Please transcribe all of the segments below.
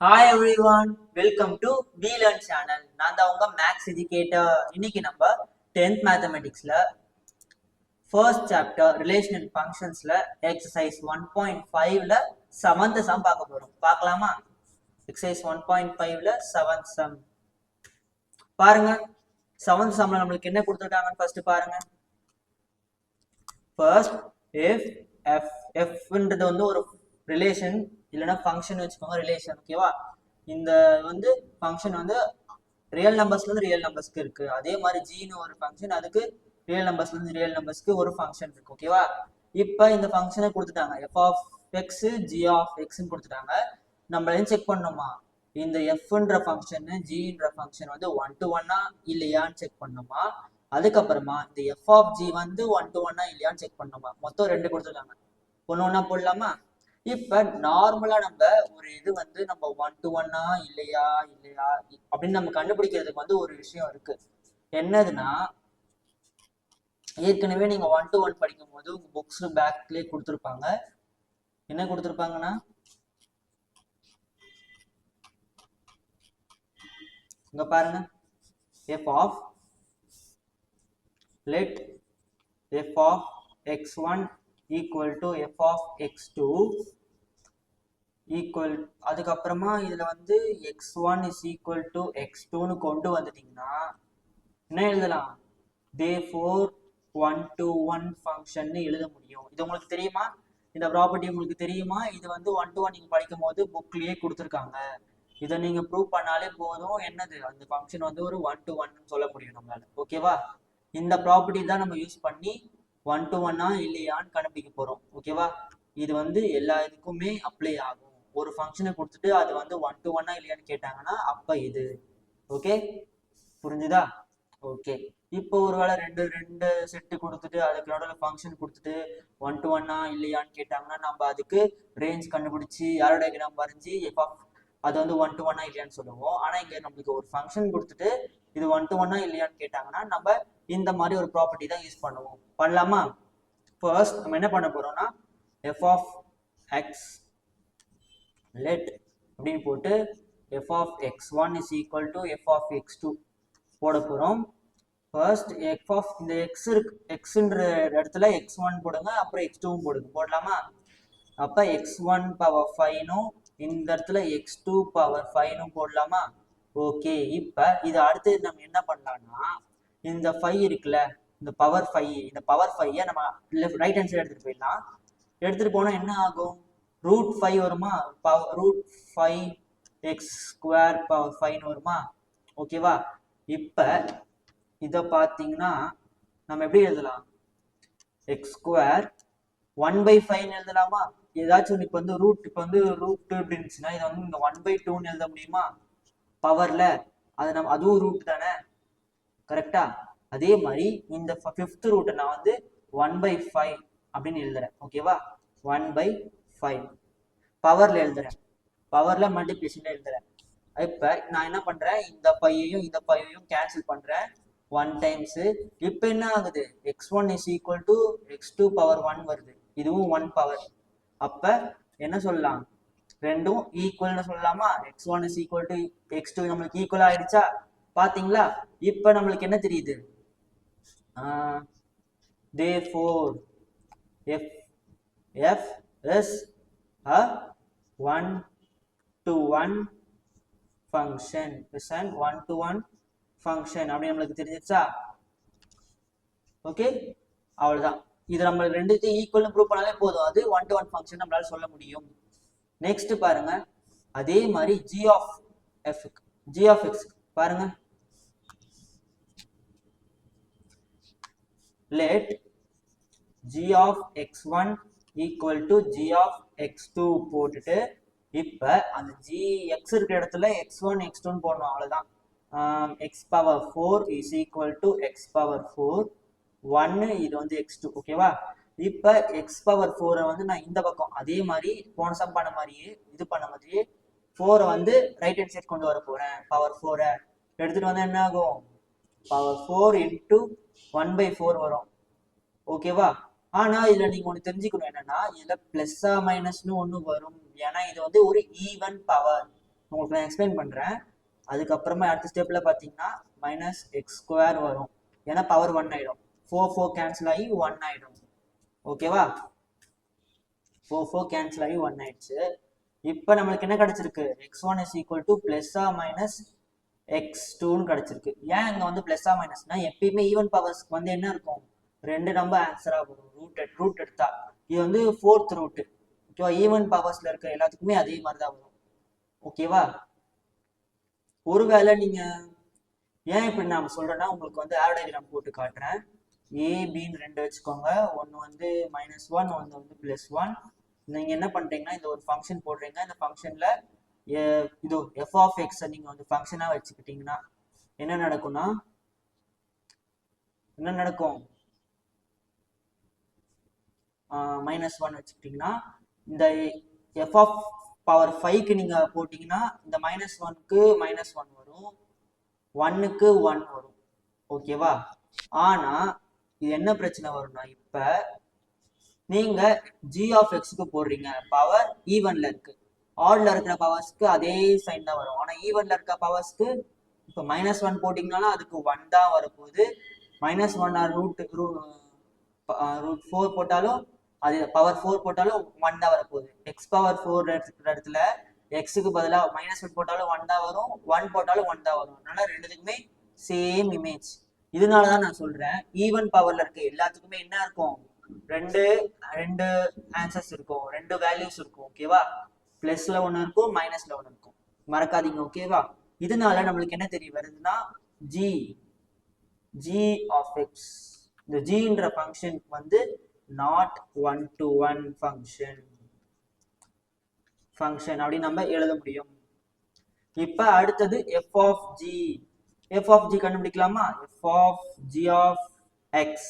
Hi everyone welcome to B learn channel நான் தான் உங்க மேக்ஸ் எஜுகேட்டர் இன்னைக்கு நம்ம டென்த் மேத்தமெட்டிக்ஸ்ல ஃபர்ஸ்ட் சாப்டர் ரிலேஷனல் ஃபங்க்ஷன்ஸ்ல எக்ஸசைஸ் ஒன் பாயிண்ட் ஃபைவ்ல செவன்த் சம் பார்க்க போறோம். பார்க்கலாமா? எக்ஸசைஸ் ஒன் பாயிண்ட் ஃபைவ்ல செவன்த் சம் பாருங்க செவன்த் சம்ல நம்மளுக்கு என்ன கொடுத்துருக்காங்கன்னு ஃபர்ஸ்ட் பாருங்க. ஃபர்ஸ்ட் எஃப் எஃப் எஃப்ன்றது வந்து ஒரு ரிலேஷன் இல்லைன்னா ஃபங்க்ஷன் வச்சுக்கோங்க ரிலேஷன் ஓகேவா இந்த வந்து ஃபங்க்ஷன் வந்து ரியல் நம்பர்ஸ்லேருந்து ரியல் நம்பர்ஸ்க்கு இருக்குது அதே மாதிரி ஜின்னு ஒரு ஃபங்க்ஷன் அதுக்கு ரியல் நம்பர்ஸ்லேருந்து ரியல் நம்பர்ஸ்க்கு ஒரு ஃபங்க்ஷன் இருக்கு ஓகேவா இப்போ இந்த ஃபங்க்ஷனை கொடுத்துட்டாங்க. F of x g of எக்ஸ்ன்னு கொடுத்துட்டாங்க. நம்ம செக் பண்ணணுமா? இந்த எஃப்ன்ற ஃபங்க்ஷன் ஜின்ற ஃபங்க்ஷன் வந்து ஒன் டு ஒன்னா இல்லையான்னு செக் பண்ணோமா? அதுக்கப்புறமா இந்த எஃப் ஆஃப் ஜி வந்து ஒன் டு ஒன்னா இல்லையான்னு செக் பண்ணோமா? மொத்தம் ரெண்டு கொடுத்துருக்காங்க. ஒன்று ஒன்றா போடலாமா? இப்போ நார்மலாக நம்ம ஒரு இது வந்து நம்ம ஒன் டு ஒன்னா இல்லையா இல்லையா அப்படின்னு நம்ம கண்டுபிடிக்கிறதுக்கு வந்து ஒரு விஷயம் இருக்கு. என்னதுன்னா ஏற்கனவே நீங்க ஒன் டு ஒன் படிக்கும் போது உங்க புக்ஸ் பேக்லேயே கொடுத்துருப்பாங்க. என்ன கொடுத்துருப்பாங்கன்னா? இங்க பாருங்க. F of let f of x one equal to f of x two equal அதுக்கப்புறமா இதில் வந்து x one is equal to x டூன்னு கொண்டு வந்துட்டீங்கன்னா என்ன எழுதலாம்? Therefore one to one ஃபங்க்ஷன்னு எழுத முடியும். இது உங்களுக்கு தெரியுமா? இந்த ப்ராப்பர்ட்டி உங்களுக்கு தெரியுமா? இது வந்து ஒன் டு ஒன் நீங்கள் படிக்கும் போது புக்லேயே கொடுத்துருக்காங்க. இதை நீங்கள் ப்ரூவ் பண்ணாலே போதும். என்னது? அந்த ஃபங்க்ஷன் வந்து ஒரு ஒன் டு ஒன்னு சொல்ல முடியும் நம்மளால. ஓகேவா இந்த ப்ராப்பர்ட்டி தான் நம்ம யூஸ் பண்ணி ஒன் டு ஒன்னா இல்லையான்னு கண்டுபிடிக்க போகிறோம் ஓகேவா இது வந்து எல்லா இதுக்குமே அப்ளை ஆகும். ஒரு ஃபங்க்ஷனை கொடுத்துட்டு அது வந்து ஒன் டு ஒன்னா இல்லையான்னு கேட்டாங்கன்னா அப்ப இது. ஓகே புரிஞ்சுதா? ஓகே இப்போ ஒருவேளை ரெண்டு ரெண்டு செட்டு கொடுத்துட்டு அதுக்கு நடுவில் ஃபங்க்ஷன் கொடுத்துட்டு ஒன் டு ஒன்னா இல்லையான்னு கேட்டாங்கன்னா நம்ம அதுக்கு ரேஞ்ச் கண்டுபிடிச்சி யாரோட டயக்ராம் வரைஞ்சி எஃப் ஆஃப் அது வந்து ஒன் டு ஒன்னா இல்லையான்னு சொல்லுவோம். ஆனால் இங்கே நம்மளுக்கு ஒரு ஃபங்க்ஷன் கொடுத்துட்டு இது ஒன் டு ஒன்னா இல்லையான்னு கேட்டாங்கன்னா நம்ம இந்த மாதிரி ஒரு ப்ராப்பர்ட்டி தான் யூஸ் பண்ணுவோம். பண்ணலாமா? ஃபர்ஸ்ட் நம்ம என்ன பண்ண போகிறோம்னா எஃப் ஆஃப் எக்ஸ் லெட் அப்படின்னு போட்டு f of x one is equal to f of x two போட போகிறோம் ஃபர்ஸ்ட் எஃப் ஆஃப் இந்த எக்ஸ் இருக்கு எக்ஸுன்ற இடத்துல எக்ஸ் ஒன் போடுங்க அப்புறம் எக்ஸ் டூவும் போடுங்க. போடலாமா? அப்போ எக்ஸ் ஒன் பவர் ஃபைனும் இந்த இடத்துல எக்ஸ் டூ பவர் ஃபைனும் போடலாமா? ஓகே இப்போ இது அடுத்து நம்ம என்ன பண்ணலாம்னா இந்த ஃபைவ் இருக்குல்ல இந்த பவர் ஃபைவ் இந்த பவர் ஃபைவை நம்ம லெஃப்ட் ரைட் ஹேண்ட் சைடு எடுத்துகிட்டு போயிடலாம். எடுத்துகிட்டு போனால் என்ன ஆகும்? ரூட் ஃபைவ் வருமா? Power root five x square power ஃபைவ்னு வருமா? ஓகேவா இப்போ இதை பார்த்தீங்கன்னா நம்ம எப்படி எழுதலாம்? எக்ஸ் ஸ்கொயர் ஒன் பை ஃபைவ்னு எழுதலாமா? ஏதாச்சும் இப்போ வந்து ரூட் இப்போ வந்து ரூட் டூ இப்படி இருந்துச்சுன்னா இதை வந்து இந்த ஒன் பை டூன்னு எழுத முடியுமா? பவரில் அது நம்ம அதுவும் ரூட் தானே? கரெக்டா அதே மாதிரி இந்த ஃபிஃப்த் ரூட்டை நான் வந்து ஒன் பை ஃபைவ் அப்படின்னு எழுதுறேன். ஓகேவா ஒன் பை ஃபைவ் பவர்ல எழுதுறேன். பவர்ல மல்டிப்ளிகேஷன்ல எழுதுறேன். இப்ப நான் என்ன பண்றேன்? இந்த பையையும் இந்த பையையும் கேன்சல் பண்றேன். ஒன் டைம்ஸ் இப்போ என்ன ஆகுது? X one is equal to x two power one வருது. இதுவும் ஒன் பவர் அப்ப என்ன சொல்லலாம்? ரெண்டும் ஈக்குவல்னு சொல்லலாமா? X one is equal to x two நம்மளுக்கு ஈக்குவல் ஆயிடுச்சா? பாத்தீங்களா? இப்போ நம்மளுக்கு என்ன தெரியுது? Therefore f f is a one to one function. Is an one to one function. அப்படி நம்மளுக்கு தெரிஞ்சிருச்சா? ஓகே அவ்வளவுதான். இது நம்ம ரெண்டுத்தையும் ஈக்குவல் ப்ரூவ் பண்ணாலே போதும். அது ஒன் டு ஒன் ஃபங்க்ஷன் நம்மளால சொல்ல முடியும். நெக்ஸ்ட் பாருங்க. அதே மாதிரி g of f g of x பாருங்க. Let g of x one equal to g of x two போட்டுட்டு இப்போ அந்த ஜி எக்ஸ் இருக்கிற இடத்துல எக்ஸ் ஒன் எக்ஸ் டூன்னு போடணும் அவ்வளோதான் x power four is equal to x power four ஒன்னு இது வந்து எக்ஸ் டூ ஓகேவா இப்போ எக்ஸ் பவர் ஃபோரை வந்து நான் இந்த பக்கம் அதே மாதிரி போன சம் பண்ண மாதிரியே இது பண்ண மாதிரியே ஃபோரை வந்து ரைட் ஹேண்ட் சைட் கொண்டு வர போகிறேன் பவர் ஃபோரை எடுத்துகிட்டு வந்தால் என்ன ஆகும்? Power four into one by four வரும். ஓகேவா ஆனா இதுல நீங்க ஒண்ணு தெரிஞ்சுக்கணும் என்னன்னா இதுல பிளஸ்ஸா மைனஸ்னு ஒண்ணு வரும். ஏன்னா இது வந்து ஒரு ஈவன் பவர் உங்களுக்கு நான் எக்ஸ்பிளைன் பண்ணுறேன் அதுக்கப்புறமா அடுத்த ஸ்டெப்ல பாத்தீங்கன்னா மைனஸ் எக்ஸ் ஸ்கொயர் வரும். ஏன்னா பவர் ஒன் ஆகிடும் ஃபோர் ஃபோர் கேன்சல் ஆகி ஒன் ஆகிடும் ஓகேவா ஃபோர் ஃபோர் கேன்சல் ஆகி ஒன் ஆயிடுச்சு. இப்போ நம்மளுக்கு என்ன கிடைச்சிருக்கு? X one is equal to பிளஸ்ஸா minus X டூன்னு கிடைச்சிருக்கு. ஏன் இங்கே வந்து பிளஸ்ஸா மைனஸ்னா எப்பயுமே ஈவன் பவர்ஸ்க்கு வந்து என்ன இருக்கும்? ரெண்டு நம்பர் ஆன்சராக வரும். ரூட் ரூட் எடுத்தா. இது வந்து ஃபோர்த் ரூட்டு ஓகேவா ஈவன் பவர்ஸ்ல இருக்கிற எல்லாத்துக்குமே அதே மாதிரி தான் வரும் ஓகேவா ஒருவேளை நீங்க ஏன் இப்படி நான் சொல்றேன்னா உங்களுக்கு வந்து ஆரோ போட்டு காட்டுறேன். ஏ பின்னு ரெண்டு வச்சுக்கோங்க. ஒன்று வந்து மைனஸ் ஒன் ஒன்று வந்து ப்ளஸ் ஒன் நீங்கள் என்ன பண்ணுறீங்கன்னா இந்த ஒரு ஃபங்க்ஷன் போடுறீங்க. இந்த ஃபங்க்ஷனில் இது எஃப் ஆஃப் எக்ஸை நீங்கள் வந்து ஃபங்க்ஷனாக வச்சுக்கிட்டீங்கன்னா என்ன நடக்கும்னா என்ன நடக்கும்? மைனஸ் ஒன் வச்சுக்கிட்டிங்கன்னா இந்த எஃப் ஆஃப் பவர் ஃபைவ்க்கு நீங்கள் போட்டிங்கன்னா இந்த மைனஸ் ஒன்க்கு மைனஸ் ஒன் வரும். ஒன்னுக்கு ஒன் வரும். ஓகேவா ஆனால் இது என்ன பிரச்சனை வரும்னா இப்போ நீங்கள் ஜி ஆஃப் எக்ஸுக்கு போடுறீங்க பவர் ஈவனில் இருக்கு. ஆட்ல இருக்கிற பவர்ஸ்க்கு அதே சைன் தான் வரும். ஆனால் ஈவனில் இருக்க பவர்ஸ்க்கு இப்போ மைனஸ் ஒன் போட்டிங்கனாலும் அதுக்கு ஒன் தான் வரப்போகுது. Minus one or root root four போட்டாலும் அது பவர் ஃபோர் போட்டாலும் ஒன் தான் வரப்போகுது. எக்ஸ் பவர் ஃபோர் இருக்கிற இடத்துல எக்ஸுக்கு பதிலாக மைனஸ் ஒன் போட்டாலும் ஒன் தான் வரும். ஒன் போட்டாலும் ஒன் தான் வரும். அதனால ரெண்டுத்துக்குமே சேம் இமேஜ் இதனால தான் நான் சொல்றேன். ஈவன் பவர்ல இருக்க எல்லாத்துக்குமே என்ன இருக்கும்? ரெண்டு ரெண்டு ஆன்சர்ஸ் இருக்கும். ரெண்டு வேல்யூஸ் இருக்கும். ஓகேவா பிளஸ்ல ஒன்று இருக்கும் மைனஸ்ல ஒன்று இருக்கும். மறக்காதீங்க ஓகேவா இதனால நம்மளுக்கு என்ன தெரிய வருதுன்னா ஜி ஜி ஆஃப் எக்ஸ் இந்த ஜின்ற ஃபங்க்ஷன் வந்து not one to one function function அப்படின்னு நம்ம எழுத முடியும். இப்போ அடுத்தது f of g f of g கண்டுபிடிக்கலாமா? F of g of x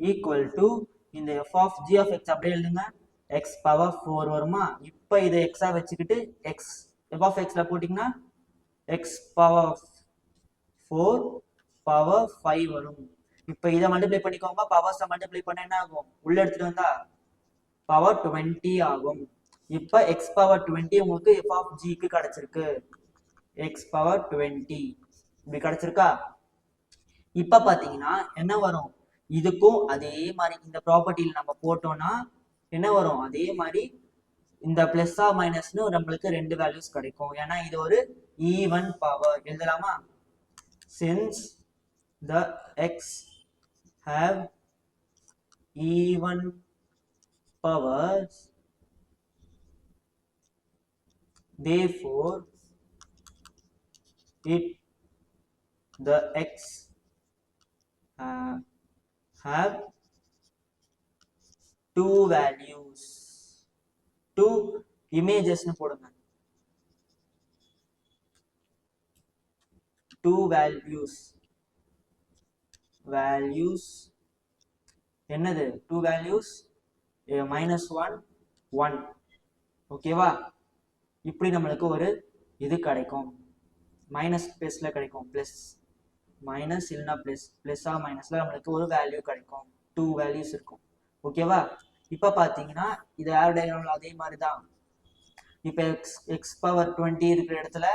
equal to இந்த f of g of x அப்படியே எழுதுங்க. எக்ஸ் பவர் ஃபோர் வருமா? இப்போ இதை எக்ஸாக வச்சுக்கிட்டு எக்ஸ் எஃப் ஆஃப் எக்ஸில் போட்டிங்கன்னா x power four power five வரும். இப்போ இதை மல்டிப்ளை பண்ணிக்கோங்க பவர்ஸை மல்டிப்ளை பண்ண என்ன ஆகும்? உள்ள எடுத்துட்டு வந்தா பவர் டுவெண்ட்டி ஆகும். இப்போ எக்ஸ் பவர் டுவெண்ட்டி உங்களுக்கு எஃப் ஆஃப் ஜிக்கு கிடைச்சிருக்கு. எக்ஸ் பவர் டுவெண்ட்டி இப்படி கிடைச்சிருக்கா? இப்போ பார்த்தீங்கன்னா என்ன வரும்? இதுக்கும் அதே மாதிரி இந்த ப்ராப்பர்ட்டியில் நம்ம போட்டோம்னா என்ன வரும்? அதே மாதிரி இந்த பிளஸ்ஸா மைனஸ்னு நம்மளுக்கு ரெண்டு வேல்யூஸ் கிடைக்கும். ஏன்னா இது ஒரு ஈவன் பவர் எழுதலாமா? Since the x have even powers therefore it the x uh, have two values two images னு போடுங்க two values Values என்னது? Two values minus one one ஓகேவா இப்படி நம்மளுக்கு ஒரு இது கிடைக்கும். மைனஸ் ப்ளஸில் கிடைக்கும். ப்ளஸ் மைனஸ் இல்லைனா ப்ளஸ் ப்ளஸ்ஸா மைனஸில் நம்மளுக்கு ஒரு வேல்யூ கிடைக்கும். டூ வேல்யூஸ் இருக்கும். ஓகேவா இப்போ பார்த்தீங்கன்னா இது ஆர் டயக்ராமில் அதே மாதிரி தான் இப்போ எக்ஸ் எக்ஸ் பவர் டுவெண்ட்டி இருக்கிற இடத்துல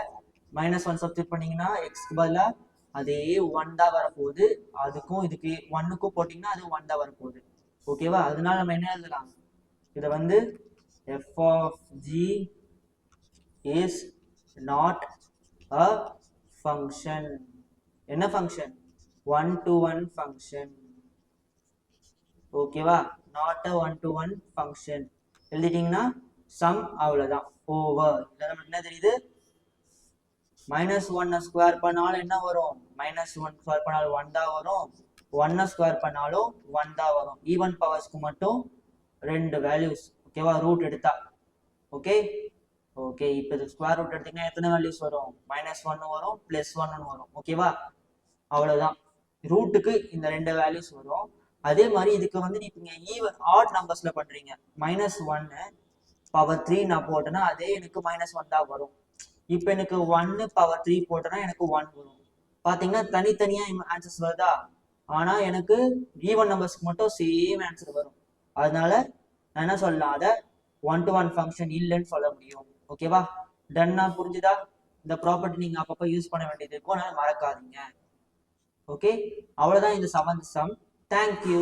மைனஸ் ஒன் சப்ஸ்டியூட் பண்ணீங்கன்னா எக்ஸ்க்கு பதிலாக அதே ஒன் தான் வரப்போகுது. அதுக்கும் இதுக்கு ஒன்னுக்கும் போட்டிங்கன்னா அது ஒன் தான் வரப்போகுது. ஓகேவா அதனால நம்ம என்ன எழுதலாம்? இதை வந்து f of g is not a function என்ன function one to one function ஓகேவா not a one to one function எழுதிட்டிங்கன்னா some அவ்வளோதான் ஓவர் இதில் நமக்கு என்ன தெரியுது? மைனஸ் ஒன்னை ஸ்கொயர் பண்ணாலும் என்ன வரும்? மைனஸ் ஒன் ஸ்கொயர் பண்ணாலும் ஒன் தான் வரும். ஒன்னை ஸ்கொயர் பண்ணாலும் ஒன் தான் வரும். ஈவன் பவர்ஸ்க்கு மட்டும் ரெண்டு வேல்யூஸ் ஓகேவா ரூட் எடுத்தா. ஓகே ஓகே இப்போ இது ஸ்கொயர் ரூட் எடுத்தீங்கன்னா எத்தனை வேல்யூஸ் வரும்? மைனஸ் ஒன்னு வரும் ப்ளஸ் ஒன்னு வரும். ஓகேவா அவ்வளோதான் ரூட்டுக்கு இந்த ரெண்டு வேல்யூஸ் வரும். அதே மாதிரி இதுக்கு வந்து நீங்க ஈவன் ஆட் நம்பர்ஸ்ல பண்றீங்க. மைனஸ் ஒன்னு பவர் த்ரீ நான் போட்டேன்னா அதே எனக்கு மைனஸ் ஒன் தான் வரும். இப்போ எனக்கு ஒன்னு பவர் த்ரீ போட்டேன்னா எனக்கு ஒன் வரும். பார்த்தீங்கன்னா தனித்தனியா ஆன்சர்ஸ் வருதா? ஆனா எனக்கு ஈவன் நம்பர்ஸ்க்கு மட்டும் சேம் ஆன்சர் வரும். அதனால நான் என்ன சொல்லலாம்? அதை ஒன் டு ஒன் ஃபங்க்ஷன் இல்லைன்னு சொல்ல முடியும். ஓகேவா டன்னா புரிஞ்சுதா? இந்த ப்ராப்பர்ட்டி நீங்கள் அப்பப்போ யூஸ் பண்ண வேண்டியது இருக்கும். அதனால மறக்காதீங்க. ஓகே அவ்வளோதான் இந்த செவன்த் சம் தேங்க்யூ